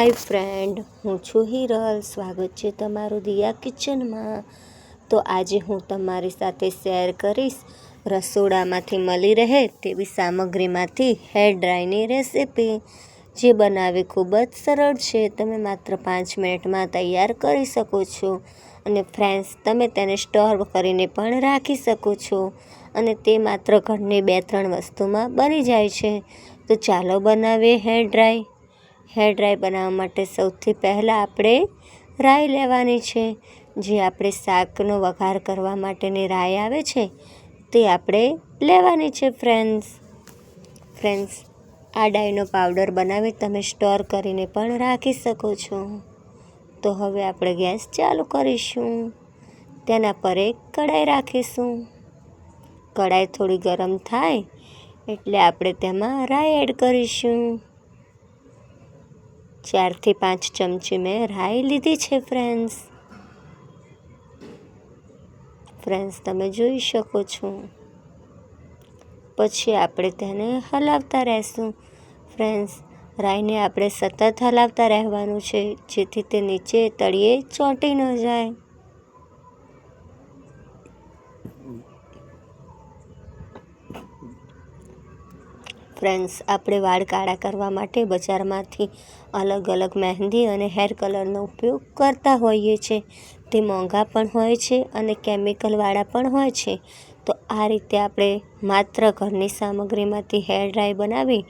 હાય friend હું છું હિરલ. સ્વાગત છે તમારું દિયા કિચનમાં. તો આજે હું તમારી સાથે શેર કરીશ રસોડામાંથી મળી રહે તેવી સામગ્રીમાંથી હેર ડ્રાયની રેસીપી જે બનાવવી ખૂબ જ સરળ છે. તમે માત્ર પાંચ મિનિટમાં તૈયાર કરી શકો છો અને ફ્રેન્ડ્સ તમે તેને સ્ટોર કરીને પણ રાખી શકો છો અને તે માત્ર ઘરની બે ત્રણ વસ્તુમાં બની જાય છે. તો ચાલો બનાવીએ હેર ડ્રાય હેર ડ્રાય બનાવવા માટે સૌથી પહેલાં આપણે રાઈ લેવાની છે. જે આપણે શાકનો વઘાર કરવા માટેની રાઈ આવે છે, તે આપણે લેવાની છે ફ્રેન્ડ્સ ફ્રેન્ડ્સ આ ડાયનો પાવડર બનાવી તમે સ્ટોર કરીને પણ રાખી શકો છો. તો હવે આપણે ગેસ ચાલુ કરીશું. તેના પર એક કઢાઈ રાખીશું. કઢાઈ થોડી ગરમ થાય એટલે આપણે તેમાં રાઈ એડ કરીશું. ચારથી પાંચ ચમચી મેં રાઈ લીધી છે ફ્રેન્ડ્સ ફ્રેન્ડ્સ તમે જોઈ શકો છો. પછી આપણે તેને હલાવતા રહેશું. ફ્રેન્ડ્સ રાઈને આપણે સતત હલાવતા રહેવાનું છે, જેથી તે નીચે તળિયે ચોંટી ન જાય. ફ્રેન્ડ્સ, આપણે વાળ કાળા કરવા માટે બજારમાંથી અલગ અલગ મહેંદી અને હેર કલરનો ઉપયોગ કરતા હોઈએ છીએ તે મોંઘા પણ હોય છે અને કેમિકલવાળા પણ હોય છે. તો આ રીતે આપણે માત્ર ઘરની સામગ્રીમાંથી હેર ડ્રાય બનાવી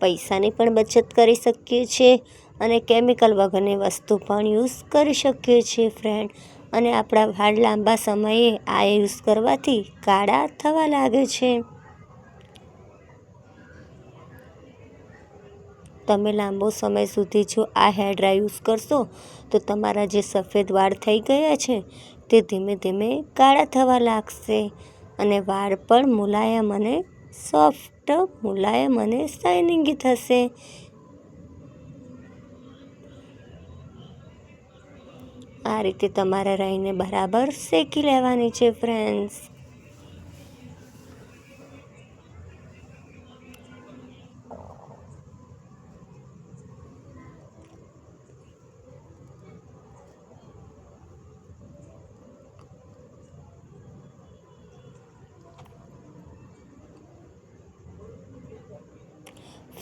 પૈસાની પણ બચત કરી શકીએ છીએ અને કેમિકલ વગરની વસ્તુ પણ યુઝ કરી શકીએ છીએ, ફ્રેન્ડ. અને આપણા વાળ લાંબા સમયે આ યુઝ કરવાથી કાળા થવા લાગે છે. તમે લાંબો સમય સુધી જો આ હેર ડ્રાય યુઝ કરશો, તો તમારા જે સફેદ વાળ થઈ ગયા છે, તે ધીમે ધીમે કાળા થવા લાગશે અને વાળ પણ મુલાયમ અને સોફ્ટ મુલાયમ અને શાઇનિંગી થશે. આ રીતે તમારે રહીને બરાબર શેકી લેવાની છે, ફ્રેન્ડ્સ.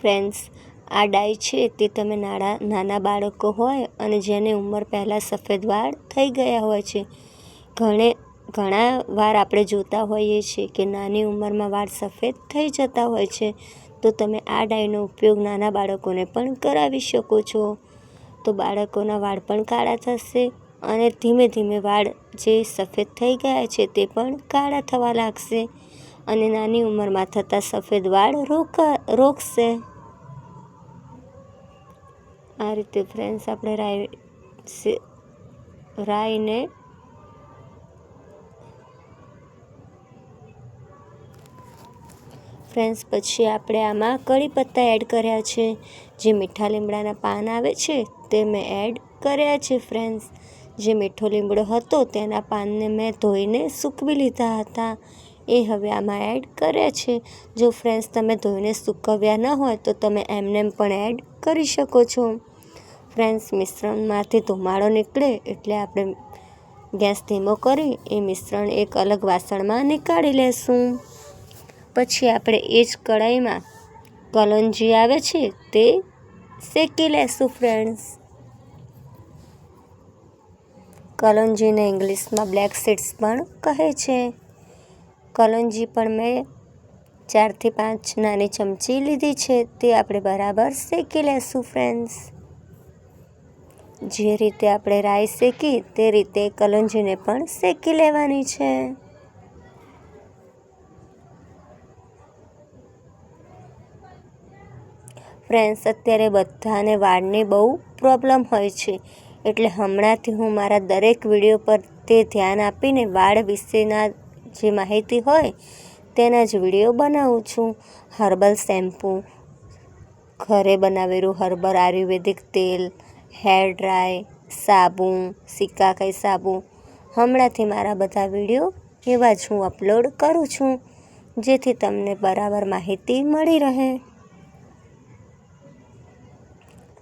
ફ્રેન્ડ્સ આ ડાય છે તે તમે નાના નાના બાળકો હોય અને જેની ઉંમર પહેલાં સફેદ વાળ થઈ ગયા હોય છે. ઘણે, ઘણા વાર આપણે જોતા હોઈએ છીએ કે નાની ઉંમરમાં વાળ સફેદ થઈ જતા હોય છે. તો તમે આ ડાયનો ઉપયોગ નાના બાળકોને પણ કરાવી શકો છો. તો બાળકોના વાળ પણ કાળા થશે અને ધીમે ધીમે વાળ જે સફેદ થઈ ગયા છે તે પણ કાળા થવા લાગશે અને નાની ઉંમરમાં થતા સફેદ વાળ રોકા, રોકશે. આ રીતે ફ્રેન્ડ્સ આપણે રાઈ રાઈને ફ્રેન્ડ્સ પછી આપણે આમાં કળી પત્તા એડ કર્યા છે. જે મીઠા લીમડાના પાન આવે છે, તે મેં એડ કર્યા છે ફ્રેન્ડ્સ જે મીઠો લીમડો હતો, તેના પાનને મેં ધોઈને સૂકવી લીધા હતા. એ હવે આમાં એડ કર્યા છે. જો ફ્રેન્ડ્સ તમે ધોઈને સૂકવ્યા ન હોય, તો તમે એમનેમ પણ એડ કરી શકો છો. ફ્રેન્ડ્સ, મિશ્રણમાંથી ધુમાડો નીકળે એટલે આપણે ગેસ ધીમો કરી એ મિશ્રણ એક અલગ વાસણમાં નીકાળી લેશું. પછી આપણે એ જ કઢાઈમાં કલંજી આવે છે તે શેકી લેશું, ફ્રેન્ડ્સ. કલંજીને ઇંગ્લિશમાં બ્લેક સીડ્સ પણ કહે છે. કલંજી પણ મેં ચારથી પાંચ નાની ચમચી લીધી છે, તે આપણે બરાબર શેકી લેશું, ફ્રેન્ડ્સ. જે રીતે આપણે રાઈ શેકી, તે રીતે કલંજીને પણ શેકી લેવાની છે. ફ્રેન્ડ્સ, અત્યારે બધાને વાળની બહુ પ્રોબ્લેમ હોય છે, એટલે હમણાંથી હું મારા દરેક વીડિયો પર તે ધ્યાન આપીને વાળ વિશેના જે માહિતી હોય, તેના જ વીડિયો બનાવું છું. હર્બલ શેમ્પૂ, ઘરે બનાવેલું હર્બલ આયુર્વેદિક તેલ હેર ડ્રાય સાબુ સિક્કાકાઈ સાબુ હમણાંથી મારા બધા વીડિયો એવા જ હું અપલોડ કરું છું, જેથી તમને બરાબર માહિતી મળી રહે.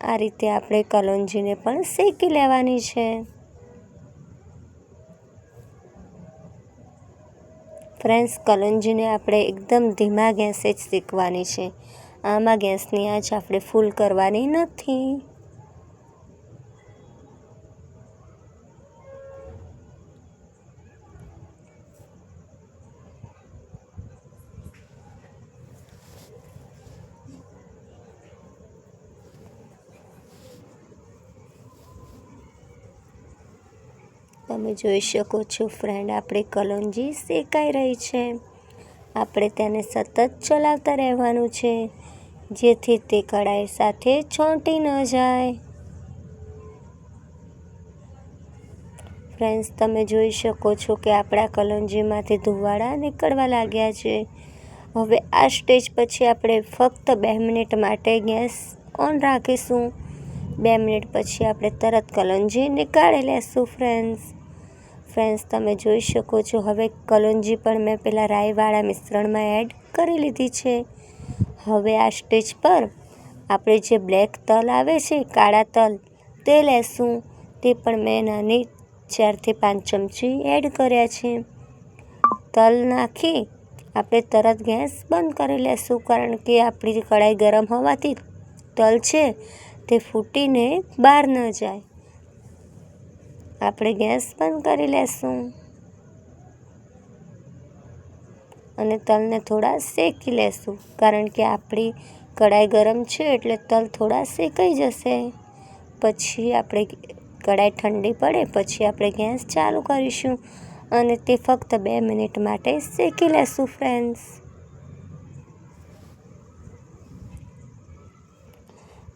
આ રીતે આપણે કલોંજીને પણ શેકી લેવાની છે. ફ્રેન્ડ્સ કલોંજીને આપણે એકદમ ધીમા ગેસે જ શેકવાની છે. આમાં ગેસની આંચ આપણે ફૂલ કરવાની નથી. તમે જોઈ શકો છો ફ્રેન્ડ આપણી કલોંજી શેકાઈ રહી છે. આપણે તેને સતત ચલાવતા રહેવાનું છે, જેથી તે કડાઈ સાથે ચોંટી ન જાય. ફ્રેન્ડ્સ તમે જોઈ શકો છો કે આપણા કલોંજીમાંથી ધુવાડા નીકળવા લાગ્યા છે. હવે આ સ્ટેજ પછી આપણે ફક્ત બે મિનિટ માટે ગેસ ઓન રાખીશું. બે મિનિટ પછી આપણે તરત કલોંજી નીકાળી લેશું ફ્રેન્ડ્સ ફ્રેન્ડ્સ તમે જોઈ શકો છો. હવે કલોંજી પણ મેં પહેલાં રાઈવાળા મિશ્રણમાં એડ કરી લીધી છે. હવે આ સ્ટેજ પર આપણે જે બ્લેક તલ આવે છે, કાળા તલ, તે લેશું. તે પણ મેં નાની ચારથી પાંચ ચમચી એડ કર્યા છે. તલ નાખી આપણે તરત ગેસ બંધ કરી લેશું, કારણ કે આપણી કઢાઈ ગરમ હોવાથી તલ છે તે ફૂટીને બહાર ન જાય. આપણે ગેસ બંધ કરી લેશું. અને તલને થોડા શેકી લેશું. કારણ કે આપણી કઢાઈ ગરમ છે એટલે તલ થોડા શેકાઈ જશે. પછી આપણે કઢાઈ ઠંડી પડે પછી આપણે ગેસ ચાલુ કરીશું. અને તે ફક્ત બે મિનિટ માટે શેકી લેશું ફ્રેન્ડ્સ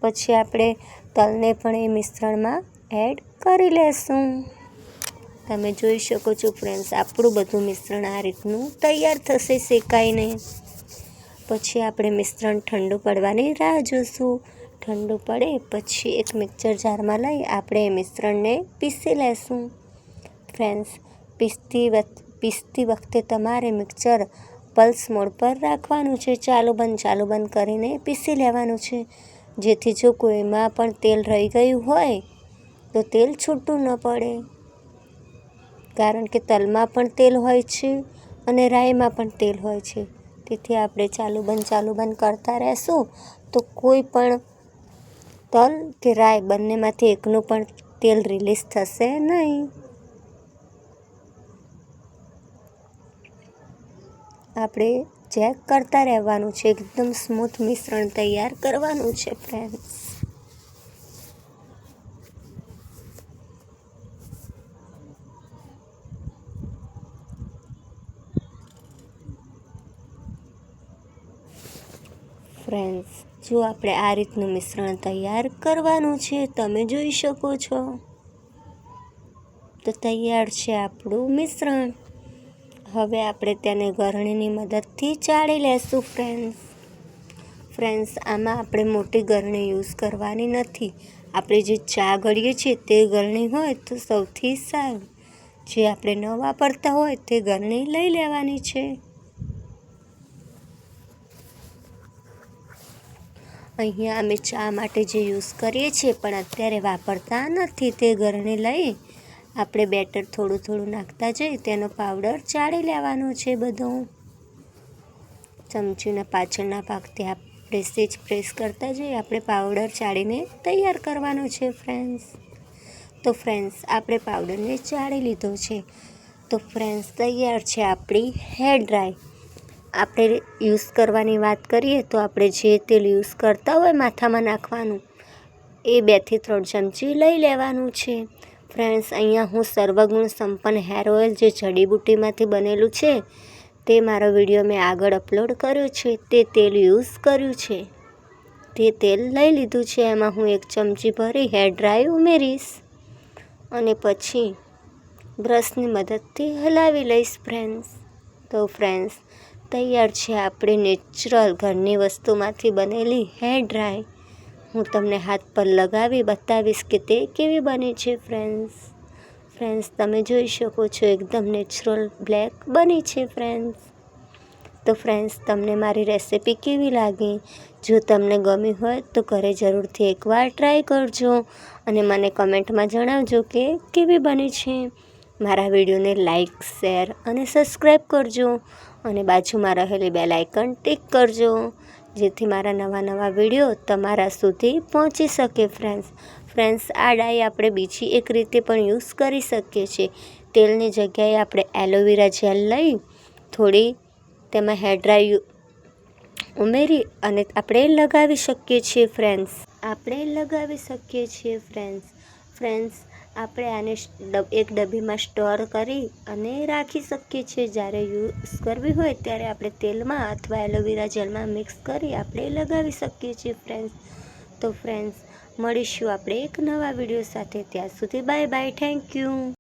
પછી આપણે તલને પણ એ મિશ્રણમાં એડ કરી લેશું. તમે જોઈ શકો છો ફ્રેન્ડ્સ આપણું બધું મિશ્રણ આ રીતનું તૈયાર થશે શેકાઈને. પછી આપણે મિશ્રણ ઠંડુ પડવાની રાહ જોશું. ઠંડુ પડે પછી એક મિક્સર જારમાં લઈ આપણે એ મિશ્રણને પીસી લેશું. ફ્રેન્ડ્સ પીસતી પીસતી વખતે તમારે મિક્સર પલ્સ મોડ પર રાખવાનું છે. ચાલુ બંધ ચાલુ બંધ કરીને પીસી લેવાનું છે. જેથી જો કોઈમાં પણ તેલ રહી ગયું હોય તો તેલ છૂટું ન પડે. કારણ કે તલમાં પણ તેલ હોય છે અને રાઈમાં પણ તેલ હોય છે. તેથી આપણે ચાલુ બંધ ચાલુ બંધ કરતા રહેશું તો કોઈ પણ તલ કે રાઈ બંનેમાંથી એકનું પણ તેલ રિલીઝ થશે નહીં. આપણે ચેક કરતા રહેવાનું છે, એકદમ સ્મૂથ મિશ્રણ તૈયાર કરવાનું છે ફ્રેન્ડ્સ ફ્રેન્ડ્સ જો આપણે આ રીતનું મિશ્રણ તૈયાર કરવાનું છે, તમે જોઈ શકો છો. તો તૈયાર છે આપણું મિશ્રણ. હવે આપણે તેને ગરણીની મદદથી ચાળી લેશું ફ્રેન્ડ્સ ફ્રેન્ડ્સ આમાં આપણે મોટી ગરણી યુઝ કરવાની નથી. આપણે જે ચા ગળીએ છીએ, તે ગરણી હોય તો સૌથી સારું. જે આપણે ન વાપરતા હોય, તે ગરણી લઈ લેવાની છે. અહીંયા અમે ચા માટે જે યુઝ કરીએ છીએ, પણ અત્યારે વાપરતા નથી તે ઘરને લઈ. આપણે બેટર થોડું થોડું નાખતા જઈ તેનો પાવડર ચાળી લેવાનો છે બધો. ચમચીના પાછળના ભાગથી આપણે સેજ પ્રેસ કરતા જઈએ, આપણે પાવડર ચાળીને તૈયાર કરવાનો છે ફ્રેન્ડ્સ. તો ફ્રેન્ડ્સ, આપણે પાવડરને ચાળી લીધો છે. તો ફ્રેન્ડ્સ, તૈયાર છે આપણી હેર ડ્રાય. આપણે યુઝ કરવાની વાત કરીએ તો આપણે જે તેલ યુઝ કરતા હોય માથામાં નાખવાનું, એ બેથી ત્રણ ચમચી લઈ લેવાનું છે. ફ્રેન્ડ્સ, અહીંયા હું સર્વગુણ સંપન્ન હેર ઓઇલ જે જડીબુટ્ટીમાંથી બનેલું છે, તે મારો વીડિયો મેં આગળ અપલોડ કર્યો છે. તે તેલ યુઝ કર્યું છે. તે તેલ લઈ લીધું છે. એમાં હું એક ચમચી ભરી હેર ડ્રાય ઉમેરીશ અને પછી બ્રશની મદદથી હલાવી લઈશ, ફ્રેન્ડ્સ. તો ફ્રેન્ડ્સ તૈયાર છે આપણે નેચરલ ઘરની વસ્તુમાંથી બનેલી હેર ડ્રાય હું તમને હાથ પર લગાવી બતાવીશ કે તે કેવી બની છે ફ્રેન્ડ્સ ફ્રેન્ડ્સ તમે જોઈ શકો છો એકદમ નેચરલ બ્લેક બની છે ફ્રેન્ડ્સ તો ફ્રેન્ડ્સ તમને મારી રેસિપી કેવી લાગી? જો તમને ગમી હોય તો ઘરે જરૂરથી એકવાર ટ્રાય કરજો અને મને કમેન્ટમાં જણાવજો કે કેવી બની છે. મારા વિડીયોને લાઇક શેર અને સબસ્ક્રાઈબ કરજો. અને બાજુમાં રહેલી બેલ આઇકન ટિક કરજો, જેથી મારા નવા નવા વીડિયો તમારા સુધી પહોંચી શકે ફ્રેન્ડ્સ ફ્રેન્ડ્સ આ ડાઈ આપણે બીજી એક રીતે પણ યુઝ કરી શકીએ છીએ. તેલની જગ્યાએ આપણે એલોવેરા જેલ લઈ થોડી તેમાં હેર ડ્રાય ઉમેરી અને આપણે લગાવી શકીએ છીએ ફ્રેન્ડ્સ આપણે લગાવી શકીએ છીએ ફ્રેન્ડ્સ ફ્રેન્ડ્સ આપણે આને એક ડબ્બીમાં સ્ટોર કરી અને રાખી શકીએ છીએ. જ્યારે યુઝ કરવી હોય ત્યારે આપણે તેલમાં અથવા એલોવેરા જેલમાં મિક્સ કરી આપણે લગાવી શકીએ છીએ ફ્રેન્ડ્સ તો ફ્રેન્ડ્સ મળીશું આપણે એક નવા વીડિયો સાથે. ત્યાં સુધી બાય બાય થેન્ક યુ